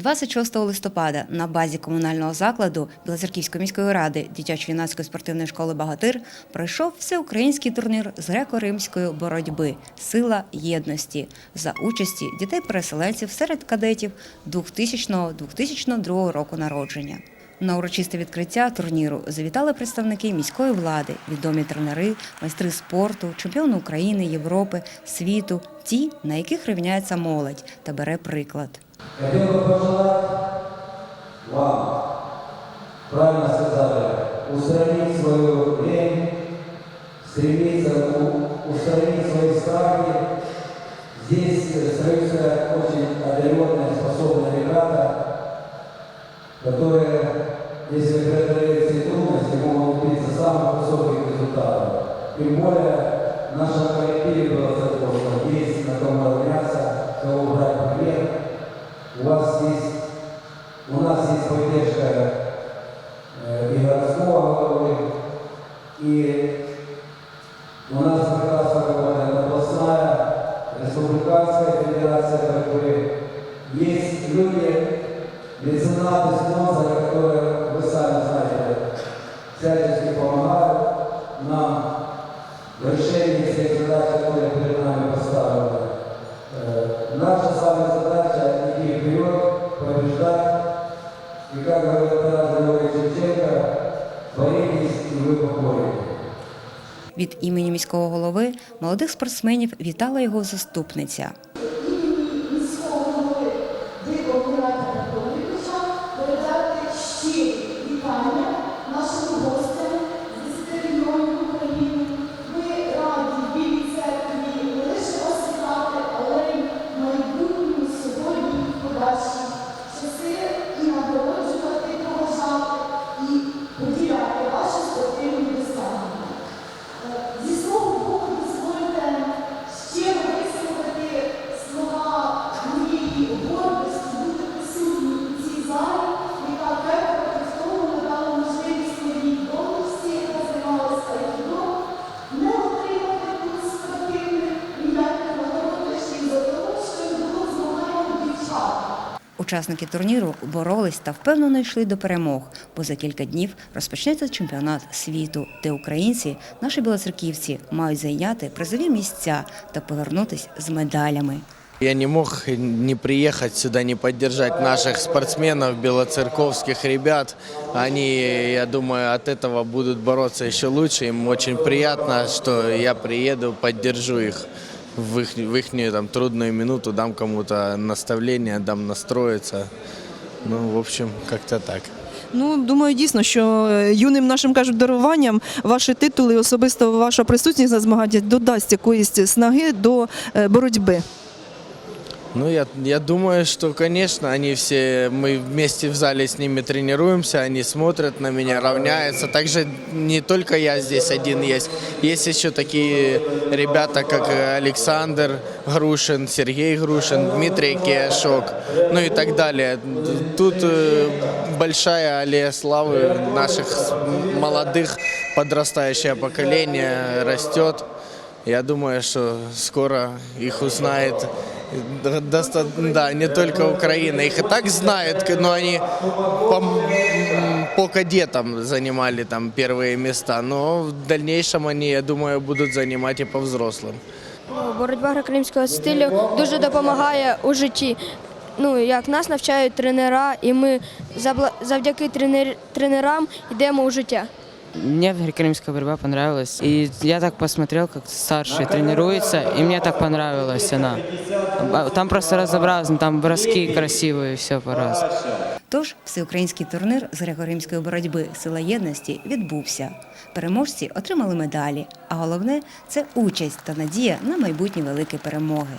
26 листопада на базі комунального закладу Білоцерківської міської ради дитячо-юнацької спортивної школи Багатир пройшов всеукраїнський турнір з греко-римської боротьби Сила єдності за участі дітей-переселенців серед кадетів 2000-2002 року народження. На урочисте відкриття турніру завітали представники міської влади, відомі тренери, майстри спорту, чемпіони України, Європи, світу, ті, на яких рівняється молодь та бере приклад. Хотел бы пожелать вам, правильно сказали, устранить свою лень, стремиться у- устранить свои страхи. Здесь э, остаются очень одаренные, способные ребята, которые, если преодолеют все трудности, могут добиться самых высоких результатов. Тем более в нашем республиканская федерация борьбы. Есть люди, меценаты, спонсоры, которые, вы сами знаете, всячески помогают нам в решении всех задач, которые перед нами поставлены. Э, Наша с вами задача идти вперед, побеждать. И как говорил Тарас Григорьевич Шевченко, боритесь и вы поборете. Від імені міського голови молодих спортсменів вітала його заступниця. Chile, Itália, nosso somos Учасники турніру боролись та впевнено йшли до перемог, бо за кілька днів розпочнеться чемпіонат світу, де українці, наші білоцерківці, мають зайняти призові місця та повернутись з медалями. Я не мог не приехать сюда, не поддержать наших спортсменов, белоцерковских ребят. Они, я думаю, от этого будут бороться еще лучше. Им очень приятно, что я приеду, поддержу их в их, в ихнюю там, трудную минуту, дам кому-то наставление, дам настроиться. Ну, в общем, как-то так. Ну, думаю, дійсно, що е, юним нашим кажуть даруванням ваші титули, особисто ваша присутність на змаганнях додасть якоїсь снаги до е, боротьби. Ну, я, я думаю, что, конечно, они все, мы вместе в зале с ними тренируемся, они смотрят на меня, равняются. Также не только я здесь один есть. Есть еще такие ребята, как Александр Грушин, Сергей Грушин, Дмитрий Киашок, ну и так далее. Тут э, большая аллея славы наших молодых, подрастающее поколение растет. Я думаю, что скоро их узнает да, не только Украина. Их и так знают, но они по, по кадетам занимали там первые места. Но в дальнейшем они, я думаю, будут занимать и по взрослым. Боротьба греко-римського стилю дуже допомагає у житті. Ну, як нас навчають тренера, і ми завдяки тренер- тренерам йдемо у життя. Мне греко-римская борьба понравилась. И я так посмотрел, как старшие тренируются, и мне так понравилась она. Там просто разнообразно, там броски красивые, все по-разному. Тож всеукраїнський турнір з греко-римської боротьби Сила єдності відбувся. Переможці отримали медалі, а головне це участь та надія на майбутні великі перемоги.